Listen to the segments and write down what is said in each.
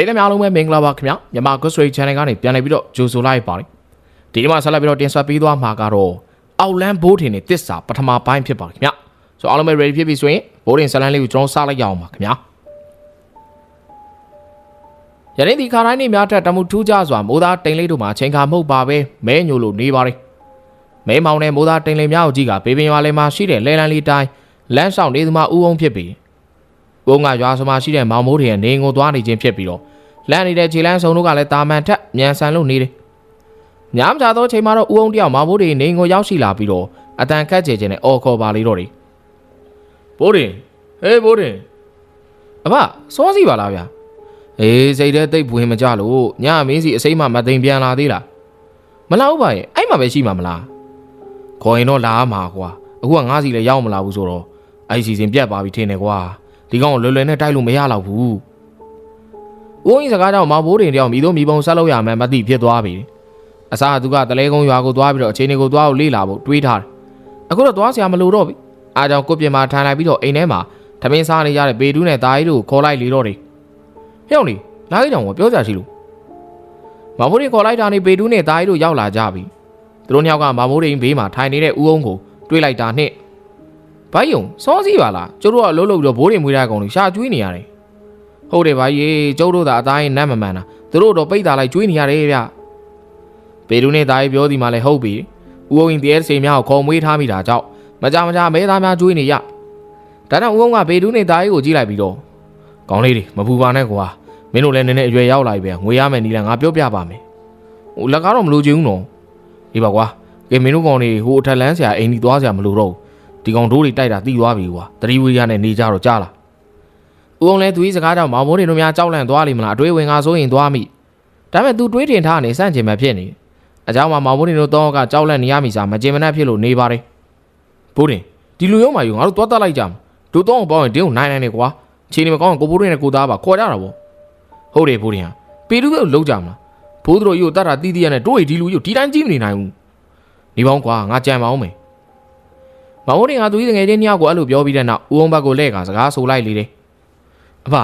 ရိသတ်များအားလုံးပဲမင်္ဂလာပါခင်ဗျာမြန်မာ Ghost Story Channel ကနေပြန်လည်ပြီးတော့ကြိုဆိုလိုက်ပါတယ်ဒီနေ့မှာဆက်လက်ပြီးတော့တင်ဆက်ပေးသွားမှာကတော့အောက်လန်းဘိုးထင်နဲ့တစ္ဆာပထမပိုင်းဖြစ်ပါတယ်ခင်ဗျာဆိုတော့အားလုံးပဲ ready ဖြစ်ပြီဆိုရင်ဘိုးတင်ဇလန်းလေးကိုကျွန်တော်စလိုက်ရအောင်ပါခင်ဗျာယနေ့ဒီခါတိုင်းနေ့များထက်တမှုထူးခြားစွာမိုးသားတိန်လေးတို့မှာအချိန်ခါမဟုတ်ပါပဲမဲညိုလို့နေပါတယ်မဲမောင်နဲ့မိုးသားတိန်လေးများကိုကြည့်ကပေပင်ရွာလေးမှာရှိတဲ့လဲလန်းလေးတိုင်းလမ်းဆောင်နေသူမှဥအောင်ဖြစ်ပြီး။ ဘုံကရွာစမရှိတဲ့မောင်မိုးတွေရဲ့နေငိုသွားနေခြင်းဖြစ်ပြီးတော့လန့်နေတဲ့ခြေလန်းစုံတို့ကလည်းတာမန်ထက်မြန်ဆန်လို့နေတယ်။ညမကြသောချိန်မှာတော့ဦးအောင်တယောက်မောင်မိုးတွေနေငိုရောက်ရှိလာပြီးတော့အတန်ခတ်ကြခြင်းနဲ့အော်ခေါ်ပါလေတော့တယ်။ဘိုးတင်ဟေးဘိုးတင်အဖစောစီပါလားဗျာ။အေးစိတ်ထဲတိတ်ပွင့်မကြလို့ညမင်းစီအစိမ့်မှမသိမ်ပြန်လာသေးလား။မလာဘူးပါရဲ့အဲ့မှာပဲရှိမှာမလား။ခေါ်ရင်တော့လာမှာကွာ။အခုကငါးစီလည်းရောက်မလာဘူးဆိုတော့အဲ့စီစဉ်ပြတ်သွားပြီထင်တယ်ကွာ။ ဒီကောင်ကိုလွယ်လွယ်နဲ့တိုက်လို့မရတော့ဘူး။ဦးရင်စကားကြောင့်မောင်ဘိုးတင်တယောက်မိတို့မိဘုံဆက်လို့ရမယ်မသိဖြစ်သွားပြီ။အစားသူကတလဲကုန်းရွာကိုသွားပြီးတော့အခြေအနေကိုသွားလို့လေ့လာဖို့တွေးထားတယ်။အခုတော့သွားစရာမလိုတော့ဘူး။အားကြောင့်ကိုပြင်မှာထိုင်လိုက်ပြီးတော့အိမ်ထဲမှာသမင်းစားနေကြတဲ့ပေတူးနဲ့သားကြီးတို့ကိုခေါ်လိုက်လေတော့တယ်။ဟဲ့အောင်လေလာကြကြောင်ကိုပြောကြရှိလို့မောင်ဘိုးတင်ခေါ်လိုက်တာနေပေတူးနဲ့သားကြီးတို့ရောက်လာကြပြီ။သူတို့နှစ်ယောက်ကမောင်ဘိုးတင်ဘေးမှာထိုင်နေတဲ့ဦးအောင်ကိုတွေးလိုက်တာနဲ့ ဘိုင်းယုံစောစီးပါလားကျတို့ကအလုပ်လုပ်ပြီးတော့ဘိုးတွေမွေးတဲ့ကောင်တွေရှာကျွေးနေရတယ်ဟုတ်တယ်ဗျာရေကျုပ်တို့သာအသားရင်နတ်မမှန်တာသူတို့တော့ပိတ်တာလိုက်ကျွေးနေရတယ်ဗျပေတူနဲ့သားကြီးပြောဒီမှာလဲဟုတ်ပြီဦးအောင်ရင်တည်းစိန်များကိုခေါ်မွေးထားမိတာကြောင့်မကြမကြမဲသားများကျွေးနေရဒါကြောင့်ဦးအောင်ကပေတူနဲ့သားကြီးကိုကြည့်လိုက်ပြီးတော့ကောင်းလေးတွေမပူပါနဲ့ကွာမင်းတို့လည်းနည်းနည်းအရွယ်ရောက်လာပြီပဲငွေရမယ်နီလာငါပြောပြပါမယ်ဟိုလက်ကားတော့မလိုချင်ဘူးနော်ဒီပါကွာကဲမင်းတို့ကောင်တွေဟိုအထက်လန်းဆရာအိမ်ကြီးသွားဆရာမလိုတော့ဘူး ဒီကောင်ဒိုးတွေတိုက်တာတီးသွားပြီကွာတတိဝိရနဲ့နေကြတော့ကြားလားဦးအောင်လဲသူကြီးစကားကြောင့်မောင်မိုးတွေတို့များကြောက်လန့်သွားလိမ့်မလားအတွေးဝင်ငါဆိုရင်သွားမိဒါပေမဲ့ तू တွေးတင်ထားနေစန့်ကျင်မှဖြစ်နေအเจ้าမှာမောင်မိုးတွေတို့တော့ကကြောက်လန့်နေရမိစားမကျင်မနှက်ဖြစ်လို့နေပါတယ်ဘိုးတင်ဒီလူရုံးမှာယူငါတို့သွားတက်လိုက်ကြမှာတို့တော့ပေါင်းရင်တင်းကိုနိုင်နိုင်နေကွာခြေနေမကောင်းရင်ကိုဘိုးတွေနဲ့ကိုသားပါခေါ်ကြတာပေါ့ဟုတ်တယ်ဘိုးတင်ဟာပေတူးပဲလုံးကြမှာဘိုးတို့ယူတတ်တာတီးတီးရနဲ့တို့ရီဒီလူယူဒီတိုင်းကြည့်မနေနိုင်ဘူးနေပေါင်းကွာငါကြံပါအောင်မယ် မောင်မိုးတင်ကသူကြီးငယ်ချင်းညောက်ကိုအဲ့လိုပြောပြီးတဲ့နောက်ဦးအောင်ဘက်ကိုလှည့်ကစကားဆိုလိုက်လေတယ်အဖ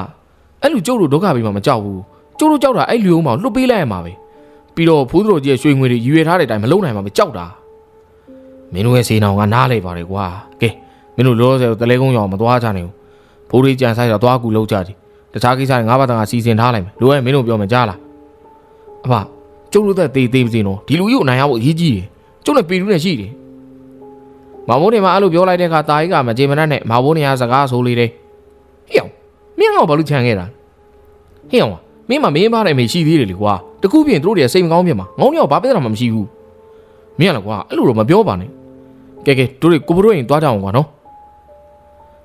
အဲ့လိုကျုပ်တို့ဒုက္ခပြီးမှမကြောက်ဘူးကျုပ်တို့ကြောက်တာအဲ့လူအောင်မောင်လွတ်ပေးလိုက်ရမှာပဲပြီးတော့ဖိုးသူတို့ကြီးရဲ့ရွှေငွေတွေရွေထားတဲ့အတိုင်းမလုံနိုင်မှာမကြောက်တာမင်းတို့ရဲ့စေနောင်ကနားလေပါတယ်ကွာကဲမင်းတို့လောဆယ်တလဲကုန်းရောင်မသွားကြနဲ့ဘူးဖိုးလေးကြံဆိုင်တော့သွားကူလောက်ကြတယ်တခြားကိစ္စတွေငါးပါးတန်ကစီစဉ်ထားလိုက်မယ်လိုရဲ့မင်းတို့ပြောမှကြားလားအဖကျုပ်တို့သက်သေးသေးမစင်တော့ဒီလူကြီးကိုနိုင်ရဖို့အရေးကြီးတယ်ကျုပ်နဲ့ပေတူးနဲ့ရှိတယ် မောင်မိုးနေမှာအဲ့လိုပြောလိုက်တဲ့အခါတာကြီးကမကြေမနက်နဲ့မောင်မိုးနေရစကားဆိုလေတယ်ဟေ့အောင်မင်းကတော့ဘာလို့ခြံခဲ့တာဟေ့အောင်မင်းမမင်းပါနိုင်မေရှိသေးတယ်လေကွာတခုပြင်တို့တွေကစိတ်မကောင်းပြင်မှာငေါင်းတော့ဘာပြဿနာမှမရှိဘူးမင်းကလည်းကွာအဲ့လိုတော့မပြောပါနဲ့ကဲကဲတို့တွေကိုဘရိုရင်သွားကြအောင်ကွာနော်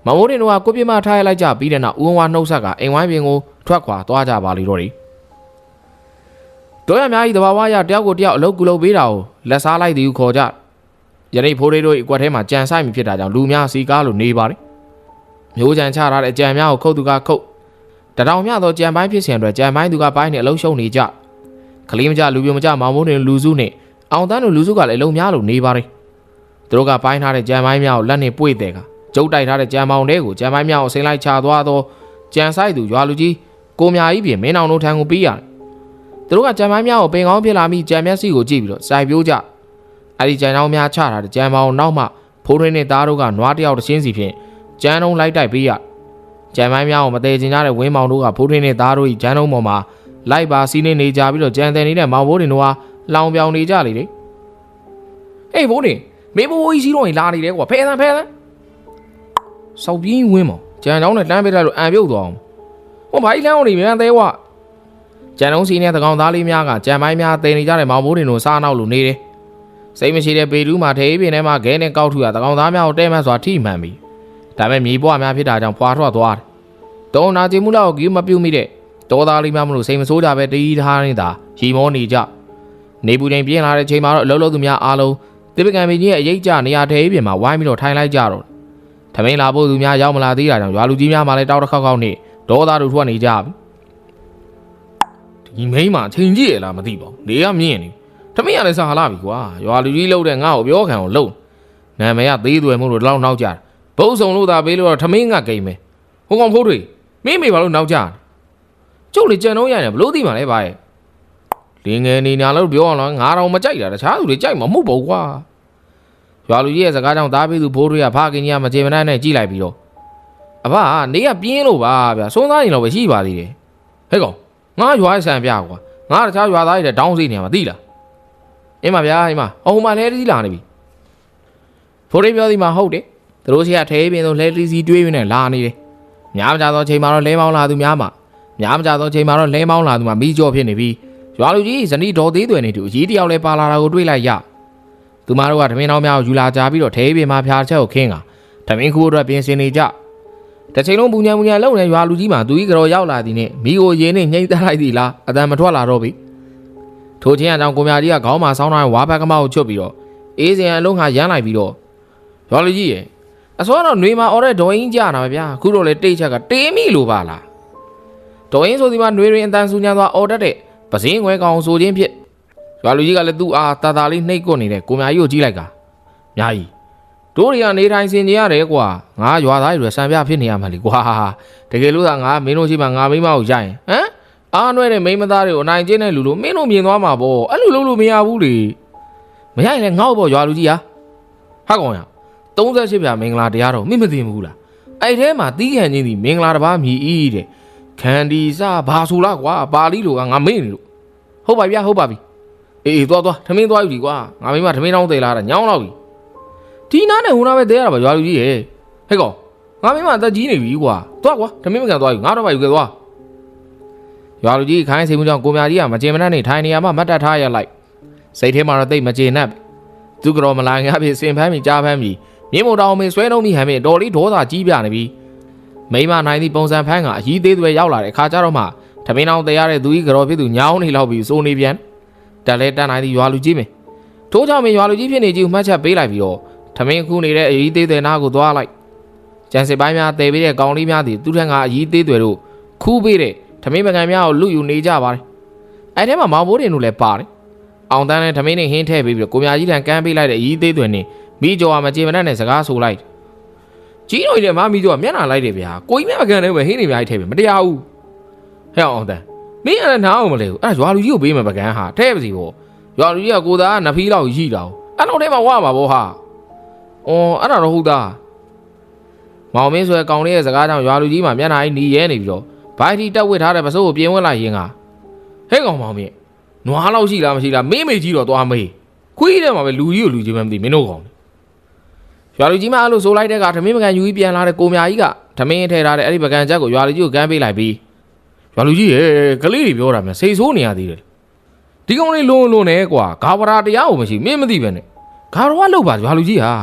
မောင်မိုးနေတော့ကိုပြမထားရလိုက်ကြပြီးတဲ့နောက်ဦးဝါနှုတ်ဆက်ကအိမ်ဝိုင်းပြင်ကိုထွက်ခွာသွားကြပါလိမ့်တော့တယ်တို့ရအများကြီးတဘာဝရတယောက်ကိုတယောက်အလုပ်ကူလုပ်ပေးတာကိုလက်စားလိုက်သည်ဟုခေါ်ကြ ယနေ့ဖိုးလေးတို့အကွက်ထဲမှာကြံဆိုင်မိဖြစ်တာကြောင့်လူများစီကားလို့နေပါတယ်။မျိုးကြံချထားတဲ့ကြံများကိုခုတ်သူကခုတ်တတောင်မြသောကြံပိုင်းဖြစ်စဉ်အတွက်ကြံပိုင်းသူကပိုင်းနဲ့အလုံးရှုံနေကြ။ကလေးမကြလူပြိုမကြမောင်မိုးနေလူစုနဲ့အောင်တန်းတို့လူစုကလည်းအလုံးများလို့နေပါတယ်။သူတို့ကပိုင်းထားတဲ့ကြံပိုင်းများကိုလက်နဲ့ပွေ့တဲ့ကကျုပ်တိုက်ထားတဲ့ကြံမောင်တွေကိုကြံပိုင်းများကိုဆင်းလိုက်ချသွားသောကြံဆိုင်သူရွာလူကြီးကိုမြာကြီးပြင်မင်းအောင်တို့ထံကိုပြီးရတယ်။သူတို့ကကြံပိုင်းများကိုပင်ကောင်းဖြစ်လာပြီးကြံမျက်စိကိုကြည့်ပြီးတော့စိုက်ပြိုးကြ။ အဲ့ဒီကြံတောင်းများချထားတဲ့ကြံပေါင်းနောက်မှဖိုးရင်းနဲ့သားတို့ကနွားတယောက်တစ်ချင်းစီဖြင့်ကြံတုံးလိုက်တိုက်ပေးရကြံမိုင်းများကိုမသေးချင်ကြတဲ့ဝင်းမောင်တို့ကဖိုးရင်းနဲ့သားတို့ဤကြံတုံးပေါ်မှာလိုက်ပါစီးနေနေကြပြီးတော့ကြံတယ်နေတဲ့မောင်ဘိုးတွေတို့ဟာလောင်ပြောင်နေကြလေလေဟေးဘိုးနေမင်းဘိုးကြီးစီးတော့ရင်လာနေတယ်ကွာဖဲသန်းဖဲသန်းစောက်ပြင်းဝင်းမောင်ကြံတောင်းနဲ့တန်းပေးလိုက်လို့အံပြုတ်သွားအောင်ဟောဘာကြီးလမ်းအောင်နေမြန်သေးကွာကြံတုံးစီးနဲ့တကောင်သားလေးများကကြံမိုင်းများတင်နေကြတဲ့မောင်ဘိုးတွေတို့စားနောက်လို့နေတယ် စိတ်မရှိတဲ့ပေတူးမှာထေးပြင်းထဲမှာခဲနဲ့ကောက်ထူတာတကောင်သားများကိုတဲမှန်စွာထိမှန်ပြီးဒါပေမဲ့မြေပွားများဖြစ်တာကြောင့်ဖွာထွက်သွားတယ်။တုံနာကျင်မှုလောက်ကိုမပြုတ်မိတဲ့တောသားလေးများမလို့စိတ်မဆိုးကြပဲတည်ထားနေတာရီမောနေကြ။နေပူချိန်ပြင်းလာတဲ့ချိန်မှာတော့အလုံးလုံးသူများအားလုံးတိပကံမင်းကြီးရဲ့အရေးကြနေရာထေးပြင်းမှာဝိုင်းပြီးတော့ထိုင်လိုက်ကြတော့။ထမင်းလာဖို့သူများရောက်မလာသေးတာကြောင့်ရွာလူကြီးများမှလည်းတောက်တစ်ခေါက်ခေါက်နဲ့ဒေါသတို့ထွက်နေကြပြီ။ဒီမိန်းမချိန်ကြည့်ရလားမသိပါဘူး။နေကမြင့်နေ။ ထမင်းရလည်းစားလာပြီကွာ။ရွာလူကြီးလှုပ်တဲ့ငါ့ကိုပြောခံအောင်လှုပ်။နာမည်ကသေးသွယ်မို့လို့လောက်နောက်ကြတာ။ဘုံစုံလို့သာပေးလို့တော့ထမင်းကကိမ့်မယ်။ဟိုကောင်ဖိုးတွေမင်းမေဘာလို့နောက်ကြတာကျုပ်လေကြံတော့ရတယ်ဘလို့သိမှလဲဗျာရဲ့လင်းငယ်နေညာလို့ပြောအောင်လားငါတော့မကြိုက်တာတခြားသူတွေကြိုက်မှာမဟုတ်ပါဘူးကွာရွာလူကြီးရဲ့စကားကြောင့်သားပေးသူဘိုးတွေကဖခင်ကြီးကမကြေမနက်နဲ့ကြည်လိုက်ပြီးတော့အဖနေကပြင်းလို့ပါဗျာစွန်းသားရင်တော့ပဲရှိပါသေးတယ်ဟဲ့ကောင်ငါရွာရဲ့ဆန်ပြကွာငါတခြားရွာသားတွေတဲ့တောင်းစီနေမှာသိလား အင်းမဗျာအင်းမအုံမလဲတီးလာနေပြီဖိုးရိပြောသည်မှာဟုတ်တယ်သူတို့ရှိကထဲပင်ဆိုလဲတီးစီတွေးနေလာနေတယ်များမကြသောချိန်မှာတော့လဲမောင်းလာသူများမှာများမကြသောချိန်မှာတော့လဲမောင်းလာသူမှာမိကြောဖြစ်နေပြီရွာလူကြီးဇနီးဒေါ်သေးသွယ်နေတူအကြီးတယောက်လဲပါလာတာကိုတွေးလိုက်ရသူမတို့ကဓမင်းတော်များကိုယူလာကြပြီးတော့ထဲပင်မှာဖျားချက်ကိုခင်းကဓမင်းခူအတွက်ပြင်ဆင်နေကြတစ်ချိန်လုံးပူညာပူညာလုံနေရွာလူကြီးမှာသူကြီးကြော်ရောက်လာသည်နဲ့မိကိုရင်းနဲ့ညှိတက်လိုက်သည်လားအတန်မထွက်လာတော့ပြီ ထိုချင်းအကြောင်းကိုမြကြီးကခေါင်းမှာဆောင်းထားတဲ့ဝါဘက်ကမောက်ကိုချွတ်ပြီးတော့အေးစင်အလုံးခါရမ်းလိုက်ပြီးတော့ရွာလူကြီးရဲ့အစောတော့ຫນွေမှာអော်တဲ့ဒေါ်အင်းကြတာပဲဗျာအခုတော့လေတိတ်ချက်ကတေးမိလို့ပါလားဒေါ်အင်းဆိုဒီမှာຫນွေရင်အတန်ဆူညာသွားអော်တတ်တဲ့ပစင်းခွဲကောင်ဆိုချင်းဖြစ်ရွာလူကြီးကလည်းသူ့အားတာတာလေးနှိပ်ကွနေတဲ့ကိုမြကြီးကိုကြည့်လိုက်တာမြကြီးတို့တွေကနေထိုင်စင်ကြရတယ်ကွာငါရွာသားတွေဆံပြဖြစ်နေရမှာလေကွာတကယ်လို့သာငါမင်းတို့ရှိမှငါမိမကိုရိုက်ရင်ဟမ် အားနွဲ့တဲ့မိန်းမသားတွေကိုအနိုင်ကျင့်တဲ့လူလိုမင်းတို့မြင်သွားမှာပေါ့အဲ့လိုလုပ်လို့မရဘူးလေမရရင်လည်းငေါ့ပေါ့ရွာလူကြီးဟာဟာကောင်ရ38ပြမင်္ဂလာတရားတော်မင်းမသိဘူးလားအဲ့ထဲမှာတီးခံချင်းဒီမင်္ဂလာတစ်ပါးမြည်ဤတဲ့ခန္ဒီစဘာဆိုလားကွာပါဠိလိုကငါမေ့နေလို့ဟုတ်ပါဗျာဟုတ်ပါပြီအေးအေးသွားသွားထမင်းသွားယူဒီကွာငါမိမထမင်းတောင်းသေးလားတဲ့ညောင်းတော့ပြီဒီနားနဲ့ဟိုနားပဲတဲရတာပါရွာလူကြီးရဲ့ဟဲ့ကောင်ငါမိမအသက်ကြီးနေပြီကွာသွားကွာထမင်းမကန်သွားယူငါတော့ပါယူခဲ့သွား ရွာလူကြီးခိုင်းစိတ်မှုကြောင့်ကိုမြကြီးကမကြေမနက်နေထိုင်နေရမှမတ်တက်ထားရလိုက်စိတ်ထဲမှာတော့တိတ်မကြေနပ်သူကတော့မလာငါပြီစင်ဖမ်းပြီးကြားဖမ်းပြီးမြင်းမတော်မင်းဆွဲလုံးမိဟန်မင်းတော်လေးဒေါသကြီးပြနေပြီမိမနိုင်သည့်ပုံစံဖမ်းကအကြီးသေးသွဲရောက်လာတဲ့ခါကြတော့မှထမင်းအောင်တရားတဲ့သူကြီးကတော့ဖြစ်သူညောင်းနေလောက်ပြီးစိုးနေပြန်တက်လဲတက်နိုင်သည့်ရွာလူကြီးမင်းထိုးကြောင့်မင်းရွာလူကြီးဖြစ်နေကြီးကိုမှတ်ချက်ပေးလိုက်ပြီးတော့ထမင်းခုနေတဲ့အကြီးသေးသွဲနားကိုသွားလိုက်ကျန်စစ်ပိုင်းများတည်ပြီးတဲ့ကောင်လေးများသည်သူထက်ကအကြီးသေးသွဲတို့ခူးပေးတဲ့ ထမင်းပကံများကိုလူယူနေကြပါတယ်။အဲ့ထဲမှာမောင်ဘိုးတင်တို့လည်းပါတယ်။အောင်တန်းနဲ့ထမင်းနဲ့ဟင်းထည့်ပြီးပြီးတော့ကိုမြကြီးတန်ကမ်းပေးလိုက်တဲ့အီးသေးသွင်းနေမိကျော်ကမကြေမနက်နဲ့စကားဆိုလိုက်။ကြီးတော်ကြီးလည်းမမိကျော်ကမျက်နှာလိုက်တယ်ဗျာ။ကိုကြီးမြပကံနဲ့ပဲဟင်းနေများကြီးထည့်ပြီမတရားဘူး။ဟဲ့အောင်တန်းမင်းအဲ့နားအောင်မလဲဘူး။အဲ့ဒါရွာလူကြီးကိုပေးမယ်ပကံဟာထည့်ပါစီဟော။ရွာလူကြီးကကိုသားကနဖီးလောက်ရှိတာ။အဲ့တော့ထဲမှာဝါမှာဗောဟာ။အော်အဲ့ဒါတော့ဟုတ်သား။မောင်မင်းဆိုတဲ့ကောင်လေးရဲ့စကားကြောင့်ရွာလူကြီးမှမျက်နှာကြီးနီးရဲနေပြီးတော့ ဘိုင်တီတက်ဝစ်ထားတဲ့ပစိုးကိုပြင်ဝင်လာရင်ကဟဲ့ကောင်မောင်မြင့်နွားလောက်ရှိလားမရှိလားမေးမေးကြီးတော့သွားမေးခွေးထဲမှာပဲလူကြီးကိုလူကြီးမှမသိမင်းတို့ကောင်ရွာလူကြီးမအဲ့လိုဆိုလိုက်တဲ့ကဓမင်းပကံယူပြီးပြန်လာတဲ့ကိုမြကြီးကဓမင်းထဲထားတဲ့အဲ့ဒီပကံချက်ကိုရွာလူကြီးကိုကမ်းပေးလိုက်ပြီးရွာလူကြီးရဲ့ကလေးတွေပြောတာမြန်စိတ်ဆိုးနေရသေးတယ်ဒီကောင်လေးလုံးလုံးနဲ့ကွာဂါဝရာတရားကိုမရှိမင်းမသိပဲနဲ့ဂါရောကလောက်ပါရွာလူကြီးဟာ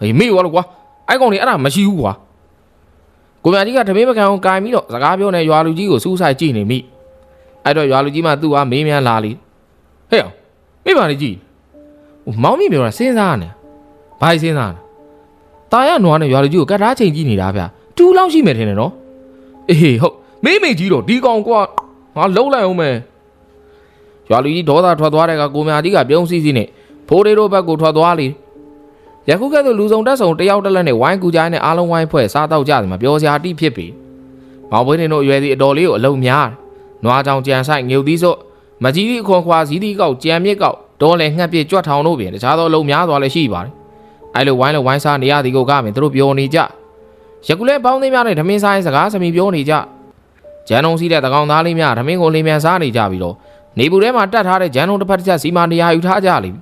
ဟေးမေ့ရောလို့ကွာအဲ့ကောင်လေးအဲ့ဒါမရှိဘူးကွာ ကိုမြကြီးကတမင်းပကံကိုကင်ပြီးတော့စကားပြောနေရွာလူကြီးကိုစူးဆိုင်ကြည့်နေမိအဲ့တော့ရွာလူကြီးမှသူ့အားမေးမြန်းလာလေဟဲ့အောင်မိပါလေကြည့်ဟိုမောင်မိပြောတာစဉ်းစားနေဘာစဉ်းစားနေตาရနွားနဲ့ရွာလူကြီးကိုကတ်ထားချိန်ကြည့်နေတာဗျတူလောက်ရှိမယ်ထင်တယ်နော်အေးဟုတ်မေးမေးကြီးတော့ဒီကောင်ကွာငါလုံးလိုက်အောင်မယ်ရွာလူကြီးဒေါသထွက်သွားတဲ့ကကိုမြကြီးကပြုံးစီစီနဲ့ဖိုးရီတို့ဘက်ကိုထွက်သွားလေ ယခုကဲ့သို့လူစုံတက်ဆုံတယောက်တစ်လက်နဲ့ဝိုင်းကူကြိုင်းနဲ့အားလုံးဝိုင်းဖွဲ့စားတော့ကြတယ်မှာပြောစရာအတိဖြစ်ပြီ။မောင်ဘွေးနေတို့အရွယ်စီအတော်လေးကိုအလုံးများတယ်။နွားကြောင်ကြံဆိုင်ငြုပ်သီးစော့မကြီးသီးအခွန်ခွာစည်းသီးကောက်ကြံမြစ်ကောက်ဒေါ်လည်းငှက်ပြစ်ကြွက်ထောင်တို့ပြင်တခြားသောအလုံးများသွားလည်းရှိပါတယ်။အဲလိုဝိုင်းလိုဝိုင်းစားနေရသည်ကိုကမင်းတို့ပြောနေကြ။ယခုလဲပေါင်းသိမ်းများနဲ့ဓမင်းဆိုင်စကားစမီပြောနေကြ။ဂျန်ုံစီးတဲ့တကောင်သားလေးများဓမင်းကိုလင်းမြန်စားနေကြပြီးတော့နေပူထဲမှာတတ်ထားတဲ့ဂျန်ုံတစ်ဖက်တစ်ချက်စီမာနေရာယူထားကြလိမ့်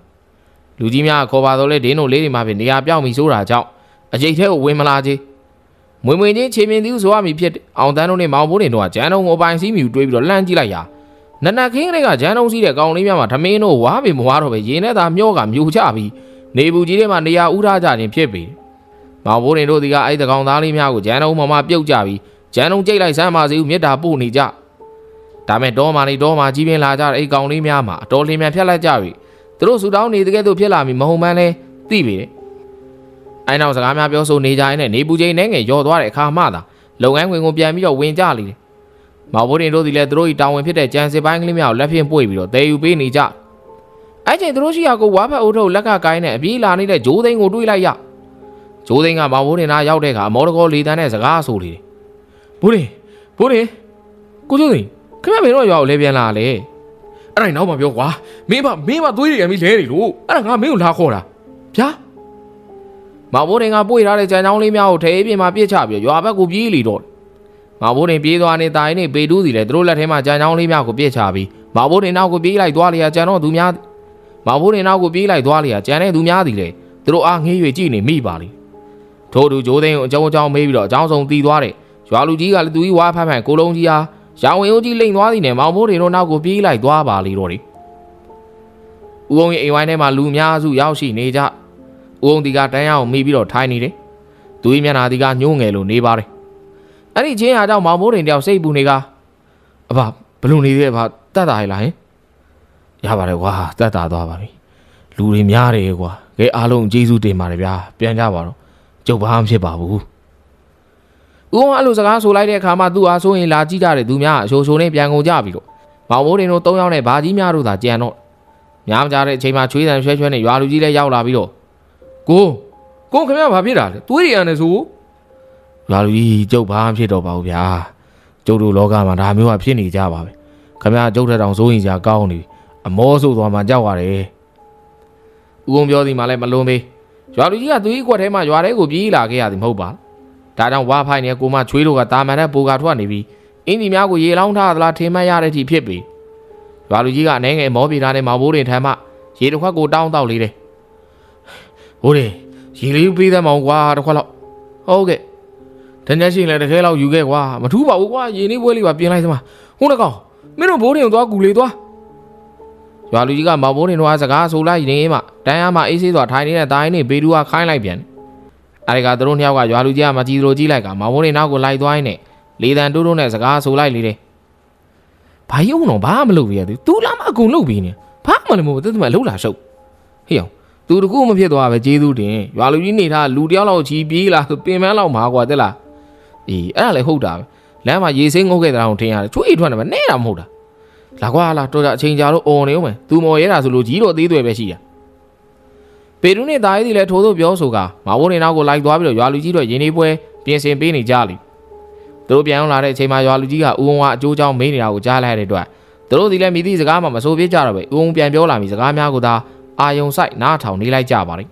လူကြီးများခေါ်ပါတော့လေဒင်းတို့လေးတွေမှာဖြစ်နေရာပြောင်းပြီးဆိုတာကြောင့်အကျိတ်ထဲကိုဝင်မလာချေမွေမွေချင်းချေမြင်သူဆိုရမည်ဖြစ်တယ်အောင်တန်းတို့နဲ့မောင်ဘိုးတွေတို့ကဂျန်တုံကိုပိုင်စည်းမြူတွေးပြီးတော့လှမ်းကြည့်လိုက်ရာနနခင်းကလေးကဂျန်တုံစီးတဲ့ကောင်လေးများမှာထမင်းတို့ဝါးပေမဝါးတော့ပဲရင်ထဲသာမျောကမြူချပြီးနေဘူးကြီးထဲမှာနေရာဥထားကြခြင်းဖြစ်ပြီမောင်ဘိုးတွေတို့ဒီကအဲ့ဒီကောင်သားလေးများကိုဂျန်တုံမမပြုတ်ကြပြီးဂျန်တုံကြိတ်လိုက်စမ်းပါစေဦးမေတ္တာပို့နေကြဒါမဲ့တော့မာနေတော့မာကြီးပင်လာကြတဲ့အဲ့ကောင်လေးများမှာအတော်လင်းမြန်ဖြတ်လိုက်ကြပြီ သူတို့ဆူတောင်းနေတဲ့ကဲ့သို့ဖြစ်လာပြီမဟုတ်မှန်းလဲသိပြီတဲ့အဲနောက်စကားများပြောဆိုနေကြရင်လည်းနေပူချိန်နဲ့ငယ်ရော်သွားတဲ့အခါမှသာလုပ်ငန်းခွင်ကိုပြန်ပြီးတော့ဝင်ကြလိမ့်တယ်။မောင်ဘိုးတင်တို့ဒီလည်းသူတို့ဤတာဝန်ဖြစ်တဲ့ကြံစစ်ပိုင်းကလေးများကိုလက်ဖြင့်ပွေပြီးတော့တည်ယူပေးနေကြ။အဲချိန်သူတို့ရှိရာကိုဝါဖက်အုပ်ထုတ်လက်ကကိုင်းနဲ့အပြေးလာနေတဲ့ဂျိုးသိန်းကိုတွေးလိုက်ရ။ဂျိုးသိန်းကမောင်ဘိုးတင်သားရောက်တဲ့အခါမော်တကောလေတန်းနဲ့စကားဆိုလေတယ်။ဘိုးတင်ဘိုးတင်ကိုကျိုးသိန်းခင်ဗျမင်းတို့ရွာကိုလဲပြန်လာလေ အဲ့ဒါနောက်မှပြောကွာမင်းမမင်းမသွေးတွေရမ်းပြီးလဲနေလို့အဲ့ဒါငါမင်းကိုလာခေါ်တာဗျာမောင်ဘိုးတင်ကပွေထားတဲ့ကြံချောင်းလေးများကိုထဲပြင်မှာပြစ်ချပြီးရွာဘက်ကိုပြေးလီတော့မောင်ဘိုးတင်ပြေးသွားနေတာရင်နေပေတူးစီလေသူတို့လက်ထဲမှာကြံချောင်းလေးများကိုပြစ်ချပြီးမောင်ဘိုးတင်နောက်ကိုပြေးလိုက်သွားလျာကြံတော့သူများမောင်ဘိုးတင်နောက်ကိုပြေးလိုက်သွားလျာကြံတဲ့သူများသည်လေသူတို့အားငေး၍ကြည့်နေမိပါလိထို့သူဂျိုးသိန်းကိုအကြောင်းအကြောင်းမေးပြီးတော့အကြောင်းဆုံးတီးသွားတယ်ရွာလူကြီးကလည်းသူကြီးဝါဖတ်ဖန်ကိုလုံးကြီးအား ရောင်ဝင်ဦးကြီးလိန်သွားသည်နဲ့မောင်ဘိုးတင်တို့နောက်ကိုပြေးလိုက်သွားပါလိတော့တယ်ဦးအောင်ရဲ့အိမ်ဝိုင်းထဲမှာလူအများစုရောက်ရှိနေကြဦးအောင်ဒီကတန်းရအောင်မိပြီးတော့ထိုင်နေတယ်။သူ၏မျက်နှာဒီကညှိုးငယ်လို့နေပါတယ်။အဲ့ဒီချင်းဟာကြောင့်မောင်မိုးတင်တယောက်စိတ်ပူနေကအဘဘလို့နေသေးအဘတတ်တာရလားဟင်။ရပါတယ်ကွာတတ်တာသွားပါပြီ။လူတွေများတယ်ကွာ။ကဲအားလုံးကျေးဇူးတင်ပါတယ်ဗျာ။ပြန်ကြပါတော့။ကျုပ်ဘာမှမဖြစ်ပါဘူး။ ဦးအောင်အဲ့လိုစကားဆိုလိုက်တဲ့အခါမှာသူ့အားဆိုရင်လာကြည့်ကြတဲ့သူများအရှိုးရှိုးနဲ့ပြန်ကုန်ကြပြီလို့မောင်မိုးတင်တို့၃ယောက်နဲ့ဘာကြီးများတို့သာကြံတော့များမကြတဲ့အချိန်မှာချွေးတန်ရွှဲရွှဲနဲ့ရွာလူကြီးလည်းရောက်လာပြီးတော့ကိုကိုခင်ဗျာဘာဖြစ်တာလဲသွေးတွေရမ်းနေဆိုရွာလူကြီးကျုပ်ဘာမှဖြစ်တော့ပါဘူးဗျာကျုပ်တို့လောကမှာဒါမျိုးကဖြစ်နေကြပါပဲခမရကျုပ်ထက်တောင်စိုးရင်စရာကောင်းနေပြီအမောဆိုသွားမှကြောက်ရတယ်ဦးုံပြောသည်မှလည်းမလွန်သေးရွာလူကြီးကသူ့ကြီးကွက်ထဲမှာရွာထဲကိုပြေးလာခဲ့ရသည်မဟုတ်ပါ ဒါကြောင့်ဝါဖိုင်နဲ့ကိုမချွေးတို့ကတာမန်တဲ့ပူကထွက်နေပြီးအင်းဒီများကိုရေလောင်းထားသလားထင်မှတ်ရတဲ့အထိဖြစ်ပြီရွာလူကြီးကအနေငယ်မောပြေထားတဲ့မောင်ဘိုးတွေထမ်းမှရေတစ်ခွက်ကိုတောင်းတောက်လေးတယ်ဟိုးတယ်ရေလေးပေးသမောင်ကွာတစ်ခွက်လောက်ဟုတ်ကဲ့တန်းညက်ရှင်လည်းတစ်ခဲလောက်ယူခဲ့ကွာမထူးပါဘူးကွာရေနေပွဲလေးပါပြင်လိုက်စမ်းဟိုးနှကောင်မင်းတို့ဘိုးတင်ကိုသွားကူလေသွားရွာလူကြီးကမောင်ဘိုးတင်တို့ကစကားဆိုလိုက်နေမှတန်းရမှအေးဆေးစွာထိုင်နေတဲ့တိုင်းနေဘေဒူကခိုင်းလိုက်ပြန် အဲဒီကသူတို့နှစ်ယောက်ကရွာလူကြီးကမကြည့်လို့ကြည့်လိုက်ကမောင်ဘိုးတင်နောက်ကိုလိုက်သွားရင်းနဲ့လေတန်တိုးတိုးနဲ့စကားဆိုလိုက်လေတယ်ဘာယုံတော့ဘာမှမလုပ်ပြရသေးသူလာမအကုန်လုပ်ပြီးနေဘာမှလည်းမဟုတ်ဘူးသူကလှုပ်လာရှုပ်ဟေ့အောင်သူတကူမဖြစ်သွားပဲကျေးဇူးတင်ရွာလူကြီးနေထားလူတယောက်လောက်ချီပြေးလာဆိုပင်ပန်းလောက်မှာကွာတက်လားအေးအဲ့ဒါလည်းဟုတ်တာပဲလမ်းမှာရေစင်းငုတ်ခဲ့တဲ့အောင်ထင်ရတယ်ချွေးထွက်နေမှာနဲ့တာမဟုတ်တာလာကွာလာတော့ကြအချိန်ကြာလို့អော်နေဦးမယ်သူမော်ရဲတာဆိုလို့ကြီးတော့သေးသွယ်ပဲရှိတာ ပေရုနဲ့တာရေးဒီလည်းထိုးထိုးပြောဆိုကမဘိုးနေနောက်ကိုလိုက်သွားပြီးတော့ရွာလူကြီးတို့ရင်းနေပွဲပြင်ဆင်ပေးနေကြလိသူတို့ပြန်လာတဲ့အချိန်မှာရွာလူကြီးကဦးဝဝအကျိုးချောင်းမေးနေတာကိုကြားလိုက်ရတဲ့အတွက်သူတို့ဒီလည်းမိသည့်စကားမှမဆိုပြကြတော့ပဲဦးဝပြန်ပြောလာပြီစကားများကိုသာအာယုံဆိုင်နားထောင်နေလိုက်ကြပါလိမ့်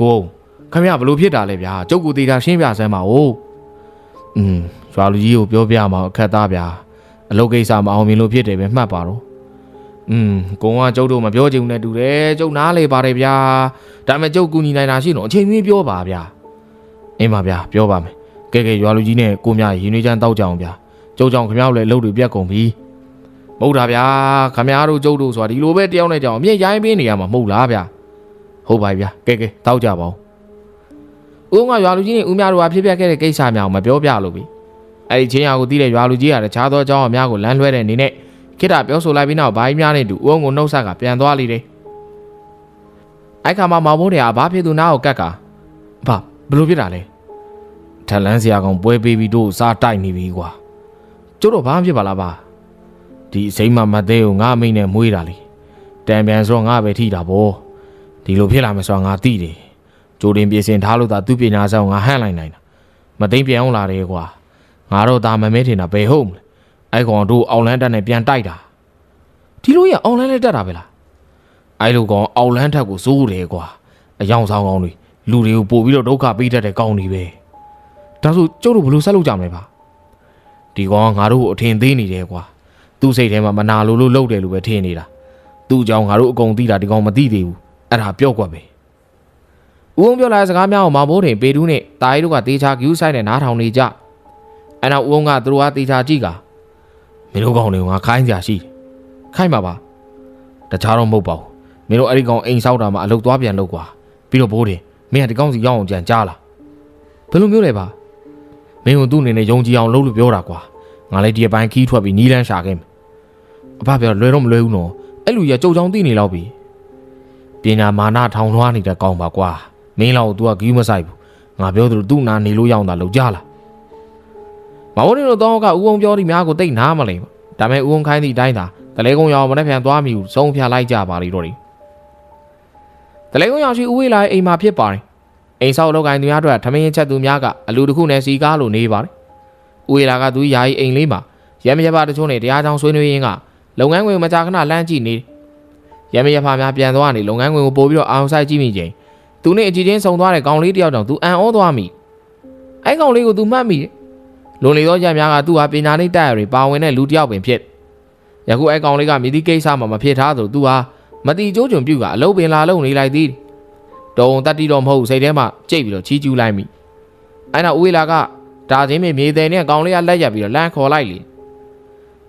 ကိုခမရဘလို့ဖြစ်တာလဲဗျာကျုပ်ကိုတေတာရှင်းပြစမ်းပါဦးอืมရွာလူကြီးကိုပြောပြမှာအခက်သားဗျာအလုပ်ကိစ္စမအောင်မြင်လို့ဖြစ်တယ်ပဲမှတ်ပါတော့ อืมကိုကကျုပ်တို့မပြောချင်ဘူးနဲ့တူတယ်ကျုပ်နားလေပါတယ်ဗျာဒါပေမဲ့ကျုပ်ကူညီနိုင်တာရှိတော့အချိန်မင်းပြောပါဗျာအင်းပါဗျာပြောပါမယ်ကဲကဲရွာလူကြီးနဲ့ကိုမြရင်းနှွေးချမ်းတောက်ကြအောင်ဗျာကျုပ်ကြောင့်ခမရောက်လေအလုပ်တွေပြတ်ကုန်ပြီမဟုတ်တာဗျာခမရတို့ကျုပ်တို့ဆိုတာဒီလိုပဲတယောက်နဲ့ကြောင်အမြင့်ရိုင်းပေးနေရမှာမဟုတ်လားဗျာဟုတ်ပါပြီဗျာကဲကဲတောက်ကြပါဦးဦးကရွာလူကြီးနဲ့ဦးများတို့ကဖြစ်ပျက်ခဲ့တဲ့ကိစ္စများကိုမပြောပြလို့ပြီအဲ့ဒီချင်းရကိုသိတဲ့ရွာလူကြီးကတခြားသောအကြောင်းအများကိုလမ်းလွှဲတဲ့အနေနဲ့ ခိတပြောဆိုလိုက်ပြီးနောက်ဘိုင်းများနဲ့တူဦးကိုနှုတ်ဆက်ကပြန်သွားလိမ့်တယ်အဲ့ခါမှာမောင်ဘိုးတွေကဘာဖြစ်သူနားကိုကတ်ကာဘာဘလို့ဖြစ်တာလဲထလန်းစရာကောင်ပွဲပေးပြီးတို့စားတိုက်နေပြီကွာကျို့တော့ဘာမှဖြစ်ပါလားပါဒီအစိမ့်မမသေးကိုငါအမိနဲ့မွေးတာလေတံပြန်ဆိုတော့ငါပဲထိတာဗောဒီလိုဖြစ်လာမယ်ဆိုတော့ငါသိတယ်ကြိုတင်ပြင်ဆင်ထားလို့သာသူပညာဆောင်ငါဟန့်လိုက်နိုင်တာမသိမ့်ပြန်အောင်လာတယ်ကွာငါတော့ဒါမမဲထင်တာဘယ်ဟုတ်မလဲ အဲ့ကောင်တို့အောင်လန်းတက်နဲ့ပြန်တိုက်တာဒီလိုရအောင်လန်းလည်းတက်တာပဲလားအဲ့လိုကောင်အောင်လန်းထက်ကိုစိုးတယ်ကွာအယောင်ဆောင်ကောင်းတွေလူတွေကိုပို့ပြီးတော့ဒုက္ခပေးတတ်တဲ့ကောင်းတွေပဲဒါဆိုကျုပ်တို့ဘယ်လိုဆက်လုပ်ကြမလဲပါဒီကောင်ကငါတို့ကိုအထင်သေးနေတယ်ကွာသူ့စိတ်ထဲမှာမနာလိုလို့လှုပ်တယ်လို့ပဲထင်နေတာသူ့ကြောင့်ငါတို့အကုန်သိတာဒီကောင်မသိသေးဘူးအဲ့ဒါပြော့ကွက်ပဲဦးအောင်ပြောလာတဲ့စကားများကိုမောင်ဘိုးတင်ပေတူးနဲ့တာရီတို့ကတေချာကျူးဆိုင်နဲ့နားထောင်နေကြအဲ့နောက်ဦးအောင်ကသူတို့ကတေချာကြည့်က မင်းတို့ကောင်တွေကငါခိုင်းကြရှိတယ်ခိုင်းပါပါတခြားတော့မဟုတ်ပါဘူးမင်းတို့အဲ့ဒီကောင်အိမ်ဆောက်တာမှအလုပ်သွားပြန်လုပ်ကွာပြီးတော့ဘိုးတင်မင်းကဒီကောင်စီရောက်အောင်ကြံကြားလာဘယ်လိုမျိုးလဲပါမင်းတို့သူ့အနေနဲ့ယုံကြည်အောင်လုပ်လို့ပြောတာကွာငါလည်းဒီအပိုင်းခီးထွက်ပြီးနီးလန်းရှာခဲ့မယ်အဖပြောလွယ်တော့မလွယ်ဘူးနော်အဲ့လူကြီးကကြုံချောင်းသိနေလောက်ပြီပညာမာနထောင်လွှားနေတဲ့ကောင်ပါကွာမင်းလောက် तू ကဂီးမဆိုင်ဘူးငါပြောသလိုသူ့နာနေလို့ရအောင်သာလုပ်ကြလား မဝရင်းတို့တော့ကဦးအောင်ပြောသည့်များကိုတိတ်နားမလိမ့်ဘူးဒါပေမဲ့ဦးအောင်ခိုင်းသည့်အတိုင်းသာတလဲကုန်းရောင်မနေ့ပြန်သွားမိဘူးစုံဖြာလိုက်ကြပါလိမ့်တော့တယ်တလဲကုန်းရောင်ရှိဦးဝေးလာရဲ့အိမ်မှာဖြစ်ပါတယ်အိမ်ဆောက်လောက်ကိုင်းသူများအတွက်ထမင်းချက်သူများကအလူတစ်ခုနဲ့စီကားလိုနေပါတယ်ဦးဝေးလာကသူယာယီအိမ်လေးမှာရမရပါတချို့နဲ့တရားကြောင်ဆွေးနွေးရင်းကလုပ်ငန်းခွင်မကြာခဏလမ်းကြည့်နေရမရပါများပြန်သွားနေလုပ်ငန်းခွင်ကိုပို့ပြီးတော့အောင်ဆိုင်ကြည့်မိချိန်သူနဲ့အကြည့်ချင်းဆုံသွားတဲ့ကောင်လေးတယောက်တောင်သူအံ့ဩသွားမိအဲကောင်လေးကိုသူမှတ်မိတယ် လွန်လေသောရများကသူ့ဟာပညာလေးတက်ရတွေပါဝင်တဲ့လူတစ်ယောက်ပင်ဖြစ်ယခုအဲကောင်လေးကမိသည့်ကိစ္စမှမဖြစ်ထားသလိုသူဟာမတိကျိုးကျွန်ပြုတ်ကအလုပ်ပင်လာလုပ်နေလိုက်သည်တုံတက်တီတော့မဟုတ်စိတ်ထဲမှာကြိတ်ပြီးတော့ချီးကျူးလိုက်မိအဲနောက်ဦးဝေလာကဒါချင်းမြေတယ်နဲ့ကောင်လေးကလက်ရက်ပြီးတော့လမ်းခေါ်လိုက်လေ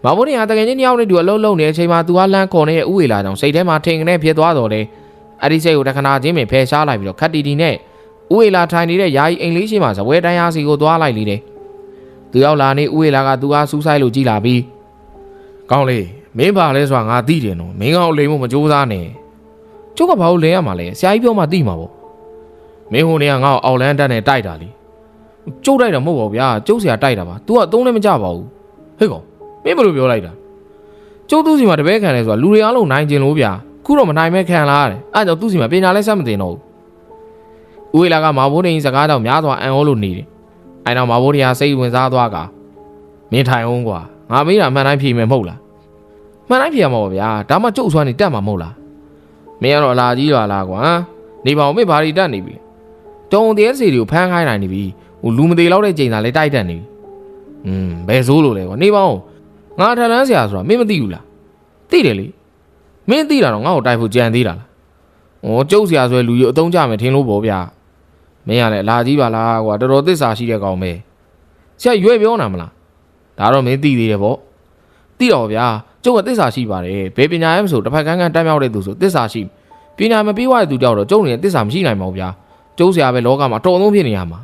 မဘုရင်ဟာတကယ်ချင်းတယောက်နဲ့တူအလုံးလုံးနေတဲ့အချိန်မှာသူကလမ်းခေါ်နေတဲ့ဦးဝေလာကြောင့်စိတ်ထဲမှာထင်ကနေဖြစ်သွားတော့တယ်အဲ့ဒီစိတ်ကိုတခဏချင်းပင်ဖယ်ရှားလိုက်ပြီးတော့ခတ်တီတီနဲ့ဦးဝေလာထိုင်နေတဲ့ယာယီအိမ်လေးရှိမှဇပွဲတန်းရစီကိုသွားလိုက်လေတယ် သူရောက်လာနေဦးဝေလာကသူကစူးဆိုင်လို့ကြည်လာပြီးကောင်းလေမင်းပါလဲဆိုတာငါသိတယ်နော်မင်းကောင်လိမ်ဖို့မကြိုးစားနဲ့ကျုပ်ကဘာလို့လဲရမှာလဲဆရာကြီးပြောမှသိမှာပေါ့မင်းဟိုနေကငါ့ကိုအောက်လန်းတက်နဲ့တိုက်တာလीကျုပ်တိုက်တာမဟုတ်ပါဘူးဗျာကျုပ်ဆရာတိုက်တာပါ तू ကအသုံးလည်းမကြပါဘူးဟဲ့ကောင်မင်းဘယ်လိုပြောလိုက်တာကျုပ်သူ့စီမှာတပည့်ခံလဲဆိုတာလူတွေအားလုံးနိုင်ကျင်လို့ဗျာခုတော့မနိုင်မဲခံလာရတယ်အဲ့ကြောင့်သူ့စီမှာပညာလဲဆက်မတင်တော့ဘူးဦးဝေလာကမာဘိုးနေစကားတော့များစွာအံ့ဩလို့နေတယ် အဲ့တော့မာဘိုးတရားစိတ်ဝင်စားသွားကမင်းထိုင်အောင်ကွာငါမေးတာမှန်တိုင်းဖြေမယ်မဟုတ်လားမှန်တိုင်းဖြေရမှာပါဗျာဒါမှကျုပ်စွမ်းနေတက်မှာမဟုတ်လားမင်းကတော့အလာကြီးပါလားကွာနေပါဦးမေးဘာတွေတက်နေပြီတုံတရားစီတွေကိုဖမ်းခိုင်းနိုင်နေပြီဟိုလူမသေးတော့တဲ့ချိန်သာလဲတိုက်တက်နေပြီอืมဘယ်ဆိုးလို့လဲကွာနေပါဦးငါထန်လန်းဆရာဆိုတာမင်းမသိဘူးလားသိတယ်လေမင်းသိတာတော့ငါ့ကိုတိုက်ဖို့ကြံသေးတာလားဩကျုပ်ဆရာဆိုရလူကြီးအတုံးကြမယ်ထင်လို့ပေါ့ဗျာ မင်းကလည်းအလာကြီးပါလားကွာတော်တော်သစ္စာရှိတဲ့ကောင်ပဲဆရာရွေးပြောနာမလားဒါတော့မင်းသိသေးတယ်ပေါ့သိတော့ဗျာကျုပ်ကသစ္စာရှိပါတယ်ဘယ်ပညာရဲမဆိုတစ်ဖက်ကန်းကန်းတမ်းမြောက်တဲ့သူဆိုသစ္စာရှိပညာမပြီးွားတဲ့သူကြောက်တော့ကျုပ်နေသစ္စာမရှိနိုင်ပါဘူးဗျာကျုပ်ဆရာပဲလောကမှာအတော်ဆုံးဖြစ်နေရမှာ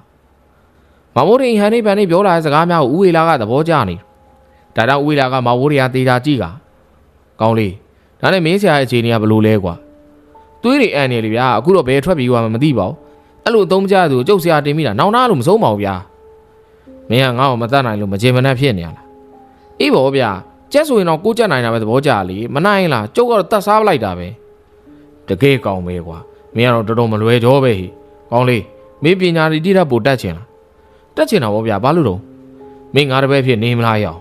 မမိုးရင်ဟန်နေပန်နေပြောလာတဲ့စကားများကိုဦးဝေလာကသဘောကျနေဒါကြောင့်ဦးဝေလာကမမိုးရီယာတေတာကြည့်ကကောင်းလေးဒါနဲ့မင်းဆရာရဲ့အခြေအနေကဘယ်လိုလဲကွာသွေးတွေအန်နေလေဗျာအခုတော့ဘယ်ထွက်ပြီးသွားမှမသိပါဘူး အဲ့လိုအသုံးမကျတဲ့သူကိုကျုပ်ဆရာတင်မိတာနောင်နာလို့မဆုံးပါဘူးဗျာမင်းကငါ့ကိုမတတ်နိုင်လို့မကြေမနက်ဖြစ်နေရလားအေးပါဗျာကျက်ဆိုရင်တော့ကိုကြက်နိုင်တာပဲသဘောကျလေမနိုင်လားကျုပ်ကတော့တတ်စားပလိုက်တာပဲတကယ်ကောင်းပဲကွာမင်းကတော့တော်တော်မလွယ်ကြောပဲဟိကောင်းလေးမင်းပညာရည်တိထပ်ပို့တတ်ချင်လားတက်ချင်တာဗောဗျာဘာလို့တော့မင်းငါတပည့်ဖြစ်နေမလားရော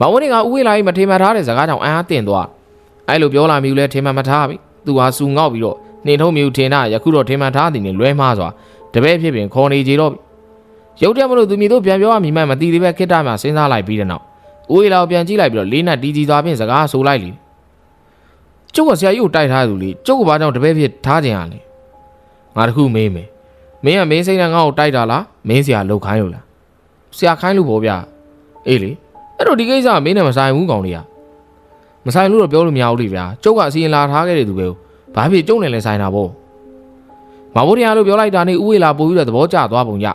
မဝင်းကဥဝေလာကြီးမထေမှန်ထားတဲ့စကားကြောင့်အံ့အားတင်သွားအဲ့လိုပြောလာမျိုးလဲထေမှန်မထားပြီသူဟာစူငေါက်ပြီးတော့ နှင်ထုံးမျိုးထင်တာယခုတော့ထေမှန်ထားသည်နဲ့လွဲမှားစွာတပည့်ဖြစ်ပင်ခေါ်နေကြတော့ပြီရုပ်တက်မလို့သူမြေတို့ပြန်ပြောရမိမှမသိသေးပဲခိတ္တမှာစဉ်းစားလိုက်ပြီးတဲ့နောက်ဥဝေလာကိုပြန်ကြည့်လိုက်ပြီးတော့လေးနက်တီးကြီးသွားဖြင့်စကားဆိုလိုက်လေကျုပ်ကဆရာကြီးကိုတိုက်ထားသူလေကျုပ်ကဘာကြောင့်တပည့်ဖြစ်ထားခြင်းရလဲငါတခုမေးမယ်မင်းကမင်းစိတ်နဲ့ငါ့ကိုတိုက်တာလားမင်းဆရာလှုပ်ခိုင်းလို့လားဆရာခိုင်းလို့ပေါ့ဗျာအေးလေအဲ့တော့ဒီကိစ္စကမင်းနဲ့မဆိုင်ဘူးကောင်လေးကမဆိုင်လို့တော့ပြောလို့မရဘူးလေဗျာကျုပ်ကအစီရင်လာထားခဲ့တဲ့သူပဲ ဘာဖြစ်ကျုပ်နဲ့လည်းဆိုင်တာပေါ့မဘိုးတရားလို့ပြောလိုက်တာနဲ့ဥဝေလာပို့ပြီးတော့သဘောကျသွားပုံရ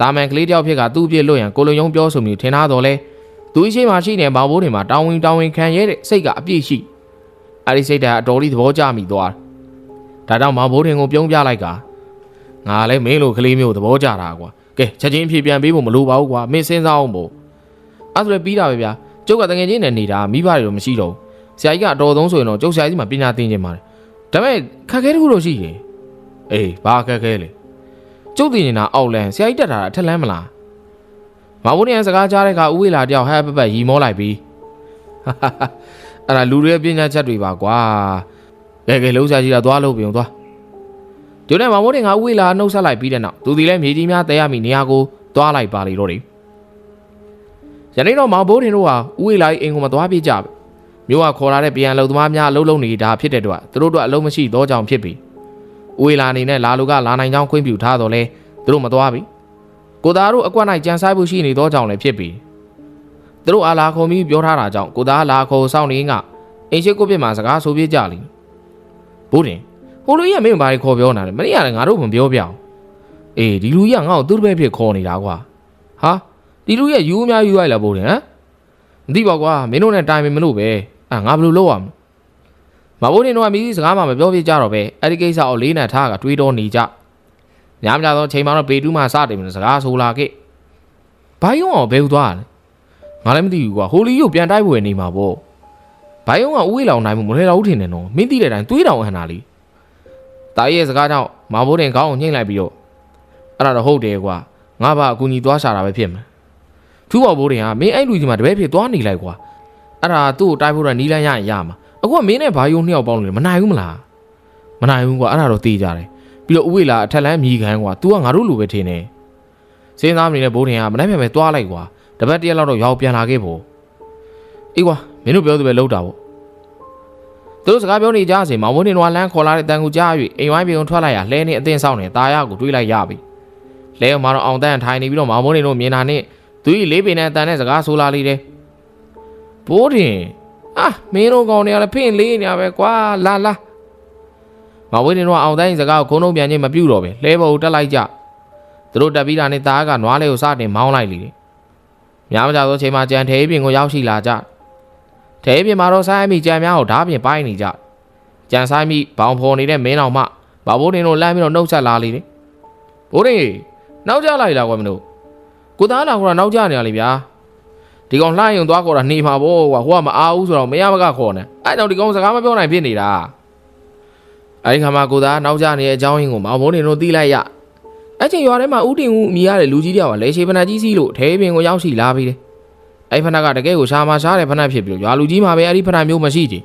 တာမန်ကလေးတယောက်ဖြစ်ကသူ့အပြစ်လွတ်ရန်ကိုလုံယုံပြောဆိုမျိုးထင်ထားတော့လဲသူရှိမှရှိနေမဘိုးတွေမှာတောင်းဝင်တောင်းဝင်ခံရတဲ့စိတ်ကအပြည့်ရှိအဲ့ဒီစိတ်ဓာတ်အတော်လေးသဘောကျမိသွားဒါကြောင့်မဘိုးတွေကိုပြုံးပြလိုက်ကငါလည်းမင်းလိုကလေးမျိုးသဘောကျတာကွာကဲချက်ချင်းဖြေပြန်ပေးဖို့မလိုပါဘူးကွာမင်းစဉ်းစားအောင်ပေါ့အဲ့ဆိုလည်းပြီးတာပဲဗျာကျုပ်ကတငယ်ချင်းနဲ့နေတာမိဘတွေတော့မရှိတော့ဘူးဆရာကြီးကအတော်ဆုံးဆိုရင်တော့ကျုပ်ဆရာကြီးမှာပညာသင်ခြင်းပါတယ် ဒါပေမဲ့ခက်ခဲတခုတော့ရှိတယ်အေးဘာခက်ခဲလဲကျုပ်တင်နေတာအောက်လန်ဆရာကြီးတက်တာအထက်လန်းမလားမဘိုးနေစကားကြားတဲ့အခါဥဝေလာတယောက်ဟဲ့ပပရီမောလိုက်ပြီးအဲ့ဒါလူတွေရဲ့ပညာချက်တွေပါကွာကဲကဲလုံးဆရာကြီးကသွားလို့ပြုံသွားဒီနေ့မမိုးတင်ကဥဝေလာနှုတ်ဆက်လိုက်ပြီးတဲ့နောက်သူဒီလည်းမြေကြီးများတဲရမိနေရာကိုသွားလိုက်ပါလေတော့တယ်ယနေ့တော့မောင်ဘိုးတင်တို့ဟာဥဝေလာ၏အိမ်ကိုမသွားပြကြဘူး မြို့ကခေါ်လာတဲ့ပြန်လုံသမားများအလုံးလုံးနေတာဖြစ်တဲ့တော့သူတို့တို့အလုံးမရှိသောကြောင့်ဖြစ်ပြီဥဝေလာအနေနဲ့လာလူကလာနိုင်ကြောင်းခွင့်ပြုထားတော့လဲသူတို့မသွားပြီကိုသားတို့အကွက်၌ကြံဆိုင်ဖို့ရှိနေသောကြောင့်လည်းဖြစ်ပြီသူတို့အားလာခုံပြီးပြောထားတာကြောင့်ကိုသားလာခုံစောင့်နေကအင်ရှိကိုပြစ်မှာစကားဆိုပြကြလိမ့်ဘိုးတင်ဟိုလူကြီးကမင်းဘာတွေခေါ်ပြောနေတာလဲမနေ့ကလည်းငါတို့မပြောပြအောင်အေးဒီလူကြီးကငါ့ကိုသူ့တပည့်ဖြစ်ခေါ်နေတာကွာဟာဒီလူကြီးကယူအများယူလိုက်လားဘိုးတင်ဟမ် မသိပါကွာမင်းတို့နဲ့တိုင်ပင်မလို့ပဲအာငါဘယ်လိုလုပ်ရမလဲမဘိုးတင်တို့ကမိစကားမှမပြောပြကြတော့ပဲအဲ့ဒီကိစ္စကိုလေးနဲ့ထားကတွေးတောနေကြညမကြတော့ချိန်မှတော့ပေတူးမှစတယ်မလို့စကားဆိုလာခဲ့ဘာယုံအောင်ဘယ်ဟူသွားလဲငါလည်းမသိဘူးကွာဟိုလီကိုပြန်တိုက်ဖို့နေမှာပေါ့ဘာယုံကဥဝေးလောင်နိုင်မှုမလဲတော့ဘူးထင်တယ်နော်မင်းသိတဲ့အတိုင်းတွေးတောင်ဟန်တာလीတာကြီးရဲ့စကားကြောင့်မဘိုးတင်ကောင်းကိုညှိလိုက်ပြီးတော့အဲ့ဒါတော့ဟုတ်တယ်ကွာငါဘာအကူကြီးသွားရှာတာပဲဖြစ်မ ယ်ထူးပေါဘိုးတင်ကမင်းအဲ့လူကြီးမှာတပည့်ဖြစ်သွားနေလိုက်ကွာအဲ့ဒါသူ့ကိုတိုက်ဖို့တော့နီးလန်းရရင်ရမှာအခုကမင်းနဲ့ဘာယုံနှစ်ယောက်ပေါင်းလို့လဲမနိုင်ဘူးမလားမနိုင်ဘူးကွာအဲ့ဒါတော့သိကြတယ်ပြီးတော့ဥဝေလာအထက်လန်းမြည်ခံကွာ तू ကငါတို့လူပဲထင်တယ်စဉ်းစားမနေတဲ့ဘိုးတင်ကမနိုင်ပြန်ပဲသွားလိုက်ကွာတပတ်တစ်ရက်လောက်တော့ရောက်ပြန်လာခဲ့ဖို့အေးကွာမင်းတို့ပြောသူပဲလောက်တာပေါ့သူတို့စကားပြောနေကြစဉ်မောင်မိုးတင်တို့ကလမ်းခေါ်လာတဲ့တန်ကူကြား၍အိမ်ဝိုင်းပြုံထွက်လိုက်ရလှဲနေအသင်းဆောင်နေတာယာကိုတွေးလိုက်ရပြီလဲအောင်မှာတော့အောင်တန်းထိုင်နေပြီးတော့မောင်မိုးတင်တို့မြင်တာနဲ့ သူကြီးလေးပင်နဲ့အတန်နဲ့စကားဆိုလာလိမ့်တယ်ဘိုးတင်အာမင်းတို့ကောင်တွေကလည်းဖင့်လေးနေရပဲကွာလာလာမောင်မိုးတင်တို့ကအောင်တန်းစကားကိုခုံးလုံးပြန်ချင်းမပြုတ်တော့ပဲလဲပေါ်ကိုတက်လိုက်ကြသူတို့တက်ပြီးတာနဲ့တားကနွားလေးကိုစတင်မောင်းလိုက်လိမ့်တယ်များမကြသောချိန်မှာကြံထဲပြင်ကိုရောက်ရှိလာကြထဲပြင်မှာတော့ဆိုင်မိကြံများကိုဓားပြင်ပိုင်းနေကြကြံဆိုင်မိဘောင်ဖော်နေတဲ့မင်းတော်မှဘာဘိုးတင်တို့လမ်းပြီးတော့နှုတ်ဆက်လာလေတယ်ဘိုးတင်နောက်ကျလိုက်လာကွာမင်းတို့ ကိုသားလာခေါ်တာနောက်ကျနေရလေဗျာဒီကောင်လှရင်သွားခေါ်တာနေမှာဗောကွာဟိုကမအားဘူးဆိုတော့မရမကခေါ်နေအဲကြောင့်ဒီကောင်စကားမပြောနိုင်ဖြစ်နေတာအဲဒီခါမှာကိုသားနောက်ကျနေတဲ့အကြောင်းရင်းကိုမောင်ဘိုးတင်တို့သိလိုက်ရအဲ့ချိန်ရွာထဲမှာဥတင်ဦးအမိရတဲ့လူကြီးတယောက်ကလဲရှိဖနာကြီးစီးလို့ထဲပင်ကိုရောက်ရှိလာပြီးတယ်အဲ့ဖနာကတကယ်ကိုရှာမရှားတဲ့ဖနာဖြစ်ပြီးတော့ရွာလူကြီးမှာပဲအဲ့ဒီဖနာမျိုးမရှိချင်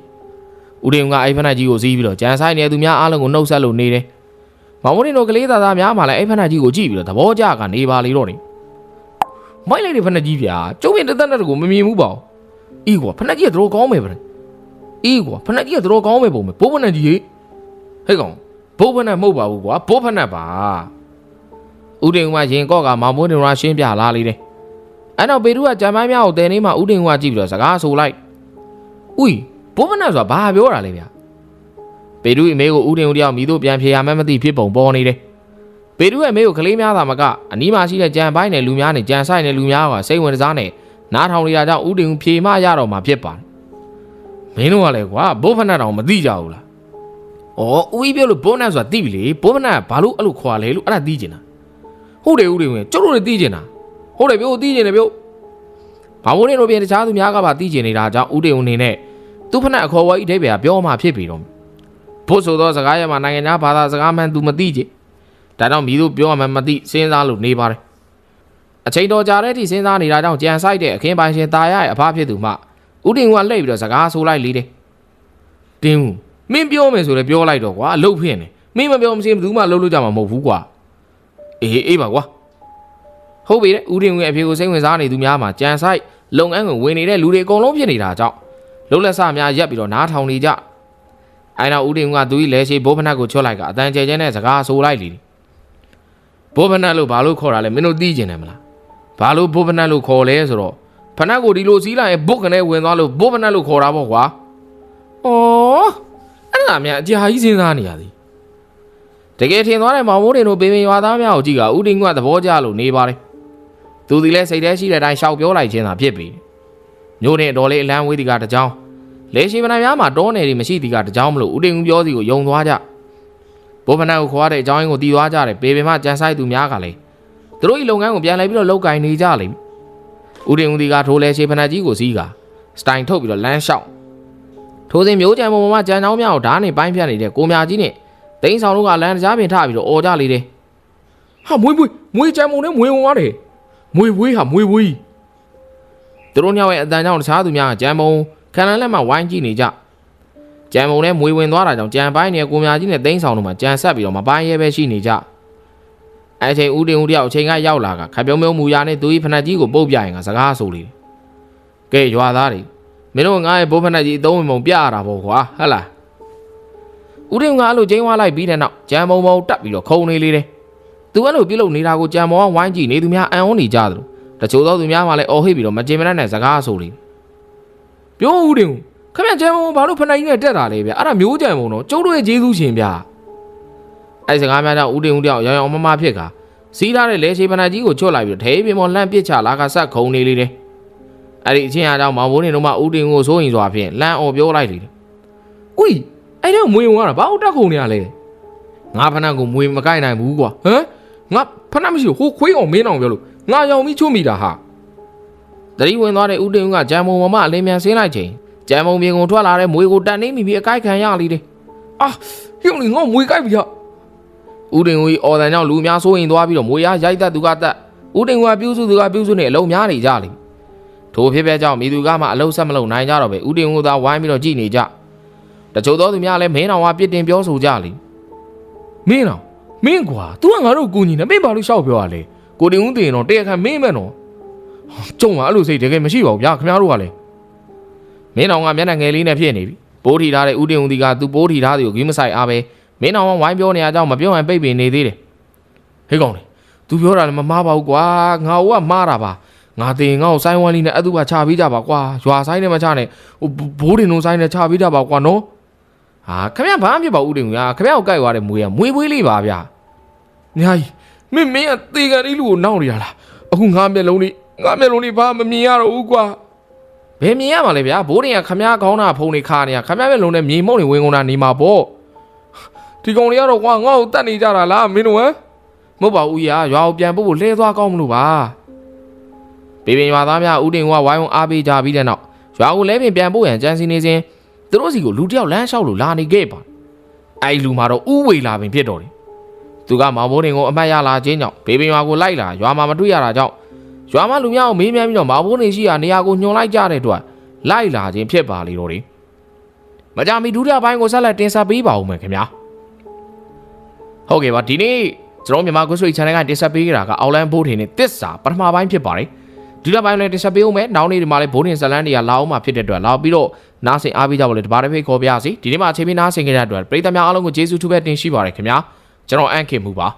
ဦးတင်ကအိဖက်နက်ကြီးကိုစီးပြီးတော့ကြံဆိုင်နေတဲ့သူများအားလုံးကိုနှုတ်ဆက်လို့နေတယ်။မောင်မင်းတို့ကလေးသားသားများမှလည်းအိဖက်နက်ကြီးကိုကြည့်ပြီးတော့သဘောကျကနေပါလေတော့နေ။ မိုက်လိုက်တဲ့ဖက်နက်ကြီးဗျာကျုံးရင်တက်တက်နဲ့ကိုမမြင်ဘူးပေါ့။အီးကွာဖက်နက်ကြီးကတော့ကောင်းမယ်ဗျ။အီးကွာဖက်နက်ကြီးကတော့ကောင်းမယ်ပုံမယ်ဘိုးဖက်နက်ကြီးဟေ့ဟဲ့ကောင်ဘိုးဖက်နက်မဟုတ်ပါဘူးကွာဘိုးဖက်နက်ပါ။ဦးတင်ကရင်ကော့ကမောင်မင်းတို့ကရှင်းပြလာလေတယ်။အဲ့တော့ပေတူကကြံမိုင်းများကိုတဲနေမှဦးတင်ကကြည့်ပြီးတော့စကားဆိုလိုက်။ဦးဘိုးဖက်နက်ဆိုတာဘာပြောတာလဲဗျာ။ပေတူအမေကိုဦးတင်ဦးတယောက်မိတို့ပြန်ဖြေရမှန်းမသိဖြစ်ပုံပေါ်နေတယ်။ ပေတူရဲ့အမေကိုကလေးများသာမကအနီးမှာရှိတဲ့ကြံပိုင်းနဲ့လူများနဲ့ကြံဆိုင်တဲ့လူများကစိတ်ဝင်စားနဲ့နားထောင်နေတာကြောင့်ဦးတင်ဦးဖြေမရတော့မှဖြစ်ပါတယ်။မင်းတို့ကလည်းကွာဘိုးဖက်နက်တောင်မသိကြဘူးလား။အော်ဦးကြီးပြောလို့ဘိုးနက်ဆိုတာသိပြီလေ။ဘိုးဖက်နက်ကဘာလို့အဲ့လိုခွာလဲလို့အဲ့ဒါသိကျင်တာ။ဟုတ်တယ်ဦးတင်ဦးကျုပ်တို့လည်းသိကျင်တာ။ဟုတ်တယ်ပြောသိကျင်တယ်ပြော။ဘာမိုးနေတို့ပြင်တခြားသူများကပါသိကျင်နေတာကြောင့်ဦးတင်ဦးနေနဲ့သူ့ဖက်နက်အခေါ်ဝါကြီးအဓိပ္ပာယ်ကပြောမှဖြစ်ပြီတော့ဖို့ဆိုသောစကားရမှာနိုင်ငံသားဘာသာစကားမှန်သူမသိကြ။ ဒါကြောင့်မိတို့ပြောမှမသိစဉ်းစားလို့နေပါတယ်အချိန်တော်ကြာတဲ့အထိစဉ်းစားနေတာကြောင့်ကြံဆိုင်တဲ့အခင်းပိုင်ရှင်ตาရရဲ့အဖဖြစ်သူမှဥတင်ကလှည့်ပြီးတော့စကားဆိုးလိုက်လေတယ်တင်းဦးမင်းပြောမယ်ဆိုလည်းပြောလိုက်တော့ကွာအလုပ်ဖြစ်နေမင်းမပြောမစင်းဘယ်သူမှလှုပ်လို့ကြမှာမဟုတ်ဘူးကွာအေးအေးပါကွာဟုတ်ပြီတဲ့ဦးတင်ဝင်အဖေကိုစိတ်ဝင်စားနေသူများမှာကြံဆိုင်လုပ်ငန်းကိုဝင်နေတဲ့လူတွေအကုန်လုံးဖြစ်နေတာကြောင့်လုံးလက်ဆများရက်ပြီးတော့နားထောင်နေကြအဲနောက်ဦးတင်ကသူ့၏လက်ရှိဘိုးဖနက်ကိုချွတ်လိုက်က အတန်ကျဲကျဲနဲ့စကားဆိုးလိုက်လေတယ် ဘိုးဖနက်လို့ဘာလို့ခေါ်တာလဲမင်းတို့သိကျင်တယ်မလားဘာလို့ဘိုးဖနက်လို့ခေါ်လဲဆိုတော့ဖနက်ကိုဒီလိုစီးလိုက်ရင်ဘုတ်ကနေဝင်သွားလို့ဘိုးဖနက်လို့ခေါ်တာပေါ့ကွာဩအဲ့ဒါများအကြာကြီးစဉ်းစားနေရသည်တကယ်ထင်သွားတဲ့မောင်မိုးတင်တို့ပေပင်ရွာသားများကိုကြည့်ကဦးတင်ကသဘောကျလို့နေပါတယ်သူဒီလဲစိတ်ထဲရှိတဲ့အတိုင်းရှောက်ပြောလိုက်ခြင်းသာဖြစ်ပြီမျိုးနဲ့တော်လေးအလန်းဝေးဒီကတစ်ကြောင်းလေရှိဗနာများမှာတောနယ်တွေမရှိသည်ကတကြောင်မလို့ဦးတင်ဦးပြောစီကိုယုံသွားကြ ဘိုးဖနက်ကိုခေါ်ရတဲ့အကြောင်းရင်းကိုတည်သွားကြတယ်ပေပင်မကြမ်းဆိုင်သူများကလည်းသူတို့ဤလုပ်ငန်းကိုပြန်လဲပြီးတော့လောက်ကင်နေကြလိမ့်ဦးတင်ဦးဒီကထိုးလဲရှိဗနာကြီးကိုစီးကစတိုင်ထုတ်ပြီးတော့လမ်းလျှောက်ထိုးစဉ်မျိုးကြံပေါ်မှာကြံချောင်းများကိုဓာတ်နဲ့ပိုင်းဖြတ်နေတဲ့ကိုမြကြီးနဲ့တိန်းဆောင်တို့ကလမ်းတကြားပင်ထပြီးတော့អော်ကြလေတယ်ဟာမွေးမွေးမွေးကြမ်းမုံနဲ့မွေးဝင်သွားတယ်မွေးဝေးဟာမွေးဝေးသူတို့ညောင်ရဲ့အတန်ကြောင့်တခြားသူများကကြံပုံခံလန်းလက်မှဝိုင်းကြည့်နေကြ ကြံပုံနဲ့မွေဝင်သွားတာကြောင့်ကြံပိုင်းနေတဲ့ကိုမြကြီးနဲ့တိန်းဆောင်တို့မှာကြံဆက်ပြီးတော့မပိုင်းရဲပဲရှိနေကြအဲ့ချိန်ဦးတင်ဦးတယောက်အချိန်ကရောက်လာကခပြုံးပြုံးမူရနဲ့သူဤဖနက်ကြီးကိုပုတ်ပြရင်ကစကားဆိုလေတယ်။ကဲရွာသားတွေမင်းတို့ငါ့ရဲ့ဘိုးဖနက်ကြီးအသုံးဝင်ပုံပြရတာပေါ့ကွာဟဟလား။ဦးတင်ကအဲ့လိုချိန်ဝါလိုက်ပြီးတဲ့နောက်ကြံမုံမုံတက်ပြီးတော့ခုံနေလေတယ်။သူအဲ့လိုပြုတ်လုနေတာကိုကြံမောကဝိုင်းကြည့်နေသူများအံ့ဩနေကြသလိုတချို့သောသူများမှလည်းအော်ဟစ်ပြီးတော့မကြင်မနဲ့နဲ့စကားဆိုလေတယ်ပြောဦးတင်ဦး ခမကြမ်းမုံဘာလို့ဖက်နိုင်ကြီးနဲ့တက်တာလဲဗျအဲ့ဒါမျိုးကြမ်းမုံတော့ကျုပ်တို့ရဲ့ဂျေဇူးရှင်ဗျ။အဲ့စကားများကြောင့်ဦးတင်ဦးတယောက်ရောင်ရောင်မမဖြစ်ကစီးထားတဲ့လဲရှိဖနက်ကြီးကိုချွတ်လိုက်ပြီးတော့ထဲပြင်ပေါ်လှမ်းပစ်ချလာကဆက်ခုံနေလေတယ်။အဲ့ဒီအချင်းအားကြောင့်မောင်ဘိုးနေတို့မှဦးတင်ဦးကိုစိုးရင်စွာဖြင့်လှမ်းအော်ပြောလိုက်လေတယ်ဦးအဲ့တော့မွေဝင်သွားတာဘာလို့တက်ခုံနေရလဲငါဖနက်ကိုမွေမကိုက်နိုင်ဘူးကွာဟမ်ငါဖက်နမရှိဘူးဟိုခွေးအောင်မင်းအောင်ပြောလို့ငါရောင်ပြီးချုံမိတာဟာတတိဝင်သွားတဲ့ဦးတင်ဦးကဂျမ်မုံမမအလင်းမြန်ဆင်းလိုက်ချိန် ဂျမ်မုံပြင်ကိုထွက်လာတဲ့မွေကိုတန်နေမိပြီးအကိုက်ခံရလိတယ်အာဟိုလေငါမွေကြိုက်ပြီဟာဦးတင်ဦးကြီးအော်တန်ကြောင့်လူများစိုးရင်သွားပြီးတော့မွေရရိုက်တတ်သူကတတ်ဦးတင်ကပြုစုသူကပြုစုနေအလုံးများနေကြလိမ့်ထိုဖြစ်ဖြစ်ကြောင့်မိသူကမှအလုံးဆက်မလုံးနိုင်ကြတော့ပဲဦးတင်ကသာဝိုင်းပြီးတော့ကြည်နေကြတချို့သောသူများလည်းမင်းတော်ကပြစ်တင်ပြောဆိုကြလိမ့်မင်းတော့မင်းကွာ तू ကငါတို့ကိုကူညီနေမင်းဘာလို့ရှောက်ပြောရလဲကိုတင်ဦးတင်တော့တရားခံမင်းမဲ့နော်ကျုံကအဲ့လိုစိတ်တကယ်မရှိပါဘူးဗျာခင်ဗျားတို့ကလည်း မင်းတော်ကမျက်နှာငယ်လေးနဲ့ဖြစ်နေပြီပိုးထီထားတဲ့ဦးတင်ဦးဒီကသူပိုးထီထားသူကိုဂိမ်းမဆိုင်အားပဲမင်းတော်ကဝိုင်းပြောနေရကြောင်းမပြောရင်ပိတ်ပင်နေသေးတယ်ဟေးကောင်လေ तू ပြောတာလည်းမမားပါဘူးကွာငါ့ကမားတာပါငါတင်ငါ့ကိုစိုင်းဝမ်းလေးနဲ့အတူပါချပေးကြပါကွာရွာဆိုင်နဲ့မချနဲ့ဟိုဘိုးတင်တို့ဆိုင်နဲ့ချပေးကြပါကွာနော်ဟာခမရဘာမှမဖြစ်ပါဘူးဦးတင်ဦးကခမရကိုကြိုက်သွားတဲ့မွေးကမွေးပွေးလေးပါဗျာညာကြီးမင်းမင်းကတေကန်လေးလူကိုနောက်နေရလားအခုငါမျက်လုံးလေးငါမျက်လုံးလေးဘာမမြင်ရတော့ဘူးကွာ ဘယ်မြင်ရမှာလဲဗျာဘိုးတင်ကခမရကောင်းတာဖုံနေခါနေရခမရပဲလုံးနဲ့မြေမုံနေဝင်ကုန်တာနေမှာပေါ့ဒီကောင်လေးကတော့ကွာငါ့ကိုတတ်နေကြတာလားမင်းတို့ဟမ်မဟုတ်ပါဘူးကြီးကရွာကိုပြန်ပို့ဖို့လှဲသွားကောင်းမလို့ပါဘေးပင်ရွာသားများဦးတင်ဦးကဝိုင်းဝန်းအားပေးကြပြီးတဲ့နောက်ရွာကိုလဲပင်ပြန်ပို့ရန်ကြံစီနေစဉ်သူတို့စီကိုလူတစ်ယောက်လမ်းလျှောက်လို့လာနေခဲ့ပါအဲ့ဒီလူမှာတော့ဥဝေလာပင်ဖြစ်တော်တယ်သူကမောင်ဘိုးတင်ကိုအမှတ်ရလာခြင်းကြောင့်ဘေးပင်ရွာကိုလိုက်လာရွာမှာမတွေ့ရတာကြောင့် ရွာမှာလူများကိုမေးမြန်းပြီးတော့မောင်ဘိုးတင်ရှိရာနေရာကိုညွှန်လိုက်ကြတဲ့အတွက်လိုက်လာခြင်းဖြစ်ပါလေတော့တယ်မကြမီဒုတိယပိုင်းကိုဆက်လက်တင်ဆက်ပေးပါဦးမယ်ခင်ဗျာဟုတ်ကဲ့ပါဒီနေ့ကျွန်တော်မြန်မာကွတ်ဆွေ channel ကတင်ဆက်ပေးကြတာကအောက်လန်ဘိုးထင်နဲ့တစ္ဆာပထမပိုင်းဖြစ်ပါတယ်ဒီတစ်ပိုင်းလည်းတင်ဆက်ပေးအောင်မယ်နောက်နေ့ဒီမှာလည်းဘိုးထင်ဇလန်းတွေကလာအောင်မှာဖြစ်တဲ့အတွက်လာပြီးတော့နားဆင်အားပေးကြပါလို့တပါးတစ်ဖိတ်ခေါ်ပြရစီဒီနေ့မှာအချိန်မီနားဆင်ကြတဲ့အတွက်ပရိသတ်များအားလုံးကိုကျေးဇူးထူးပဲတင်ရှိပါတယ်ခင်ဗျာကျွန်တော်အန်ခင်မူပါ